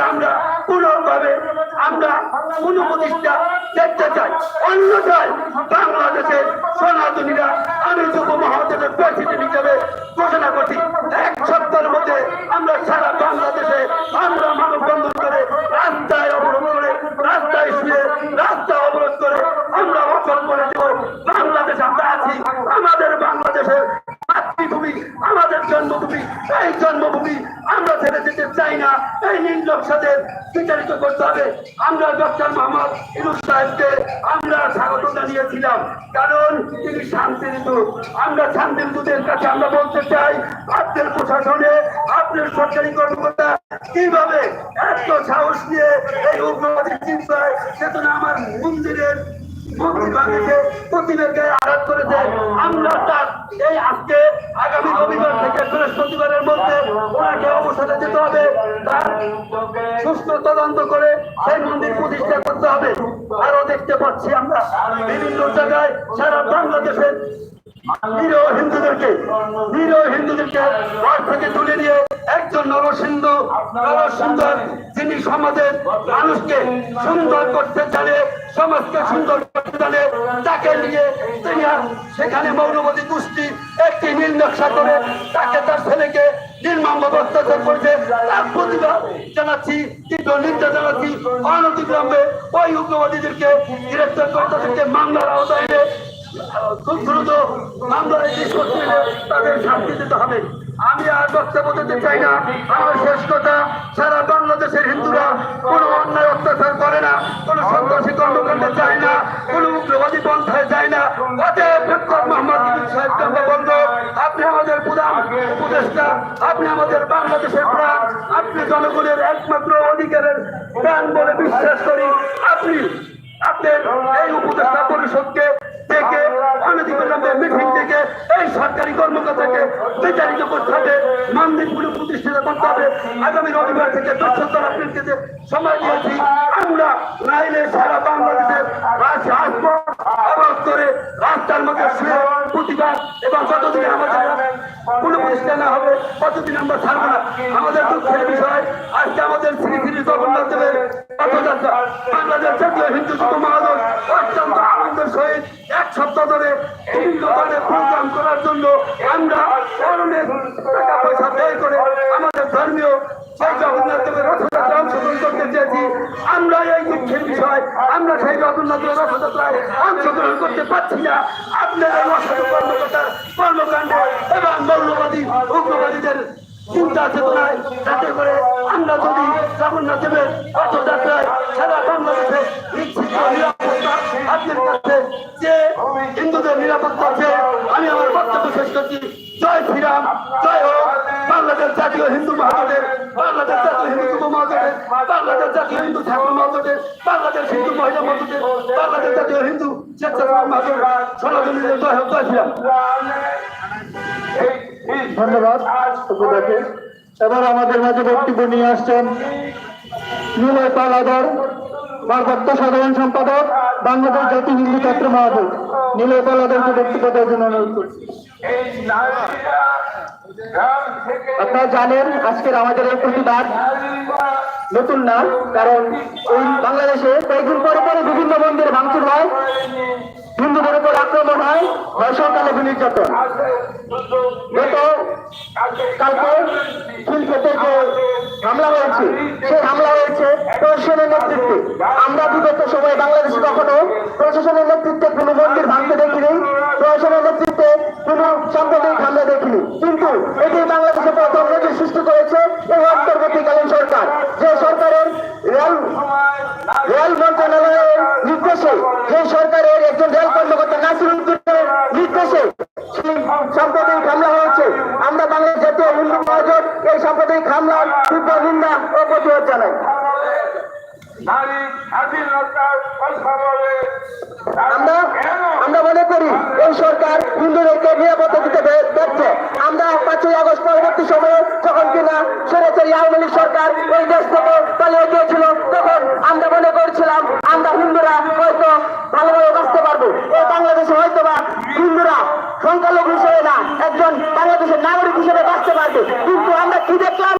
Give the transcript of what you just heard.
আমরা পুনর্ভাবে আমরা পুনঃপ্রতিষ্ঠা দেখতে চাই। অন্যথায় বাংলাদেশের আমাদের জন্মভূমি, এই জন্মভূমি আমরা ছেড়ে যেতে চাই না। এই নির্লোক সাথে বিচারিত করতে হবে। আমরা ডক্টর মোহাম্মদ ইনুস সাহেবকে আমরা স্বাগত জানিয়েছিলাম। কারণ তিনি শান্তির দূত আমরা শান্তির দূতের কাছে আমরা বলতে চাই, আপনার প্রশাসনে, আপনার সরকারি কর্মকর্তা কীভাবে এত সাহস নিয়ে এই উগ্রবাদী চিন্তায় চেতনা আমার মন্দিরের প্রতিবেদকে আঘাত করেছে। আমরা তার এই আজকে আগামী রবিবার থেকে বৃহস্পতিবারের মধ্যে ওনাকে অবসরে যেতে হবে। তার সুস্থ তদন্ত করে সেই মন্দির প্রতিষ্ঠা করতে হবে। আরও দেখতে পাচ্ছি আমরা বিভিন্ন জায়গায় সারা বাংলাদেশের নিরীহ হিন্দুদেরকে নিরীহ হিন্দুদেরকে ঘর থেকে তুলে নিয়ে একজন নরসিন্ধু নরসুন্দর যিনি সমাজের মানুষকে সুন্দর করতে জানে সমাজকে সুন্দর করতে জানে, তাকে নিয়ে তিনি সেখানে মৌলবাদী গোষ্ঠী একটি নীল নকশা করে তাকে তার ছেলেকে নির্মমভাবে অত্যাচার করেছে তার প্রতিবাদ জানাচ্ছি, তীব্র জানাচ্ছি। অনতিবিলম্বে ওই উগ্রবাদীদেরকে গ্রেফতার করে তাদেরকে মামলার আওতায় খুব দ্রুত নিষ্পত্তি তাদের শাস্তি দিতে হবে। আমি আর বক্তব্য দিতে চাই না। আমার শেষ কথা, সারা বাংলাদেশের হিন্দুরা কোনো অন্যায় অত্যাচার করে না, কোনো সন্ত্রাসী কর্মকাণ্ডে যায় না, কোনো উগ্রবাদী পন্থায় যায় না। আপনি আমাদের প্রাণ আপনি জনগণের একমাত্র অধিকারের বলে বিশ্বাস করি। আপনি এই পরিষদকে মিটিং থেকে এই সরকারি করতে হবে মন্দিরগুলো প্রতিষ্ঠিত করতে হবে। আগামী রবিবার থেকে দর্শকদের আপনাকে যে সময় দিয়েছি, আমরা নাইলে সারা বাংলাদেশের অবরোধ রাস্তার মধ্যে শুয়ে প্রতিবাদ এবং যতদিন আমাদের কোনো প্রতিষ্ঠা না হবে, ততদিন আমরা ছাড়বো না। আমাদের দুঃখের বিষয়, আজকে আমাদের শ্রী শ্রী জগন্নাথ রথযাত্রা বাংলাদেশ জাতীয় হিন্দু যুব জন্য আমরা করতে এই দুঃখের বিষয়, আমরা সেই রথযাত্রায় অংশগ্রহণ করতে পারছি না। আপনার কর্মকর্তার কর্মকাণ্ডে এবং মৌলবাদী উগ্রবাদীদের চিন্তা চেতনায় যাতে করে আমরা যদি জগন্নাথ দেবের রথযাত্রায় সারা বাংলাদেশে নিশ্চিত নিরাপত্তা আপনার কাছে যে হিন্দুদের নিরাপত্তা আছে, আমি আমার বক্তব্য শেষ করছি। জয় শ্রীরাম, জয় হোক। বাংলাদেশ জাতীয় হিন্দু মহাজোটের, বাংলাদেশ জাতীয় হিন্দু যুব মহাজোটের, বাংলাদেশ জাতীয় হিন্দু ছাত্র মহাজোটের, বাংলাদেশ হিন্দু মহিলা মহাজোটের, বাংলাদেশ জাতীয় হিন্দু স্বেচ্ছাসেবক মহাজোটের সনাতনীদের জয় হোক, জয় শ্রীরাম। ধন্যবাদ। উপদেশে এবার আমাদের মাঝে বক্তব্য নিয়ে আসছেন নিলয় পালাদর, ভারপ্রাপ্ত সাধারণ সম্পাদক, বাংলাদেশ জাতীয় হিন্দু ছাত্র মহাজোট। নিলয় পালাদরকে বক্তব্য দেওয়ার জন্য অনুরোধ আপনারা জানেন আজকের আমাদের এই প্রতিবাদ নতুন না, কারণ এই বাংলাদেশে কয়েকদিন পরে পরে বিভিন্ন মন্দিরে ভাঙচুর হয়, হিন্দুদের উপর আক্রমণ হয় সরকারের নির্যাতন কালকে হামলা হয়েছে। সেই হামলা হয়েছে প্রশাসনের নেতৃত্বে। আমরা বিগত সময়ে বাংলাদেশে কখনো প্রশাসনের নেতৃত্বে কোনো মন্দির ভাঙতে দেখিনি। প্রশাসনের নেতৃত্বে কোনো সাম্প্রদায়িক হামলা দেখিনি। কিন্তু এটি বাংলাদেশে প্রথম নজির সৃষ্টি করেছে এই অন্তর্বর্তীকালীন সরকার। যে সরকারের রেল রেল মন্ত্রণালয়ের নির্দেশে যে সরকারের একজন রেল কর্মকর্তা নাসির উদ্দিনের নির্দেশে সেই সাম্প্রদায়িক হামলা হয়েছে আমরা বাংলাদেশ জাতীয় হিন্দু মহাজোট সাম্প্রদায়িক হামলার তীব্র নিন্দা ও প্রতিবাদ জানাই। আমরা আমরা মনে করি এই সরকার হিন্দুদেরকে নিরাপত্তা দিতে ব্য- ব্যর্থ আমরা পাঁচই আগস্ট পরবর্তী সময়ে যখন কিনা সরাসরি আওয়ামী লীগ সরকার ওই দেশ থেকে পালিয়ে গিয়েছিল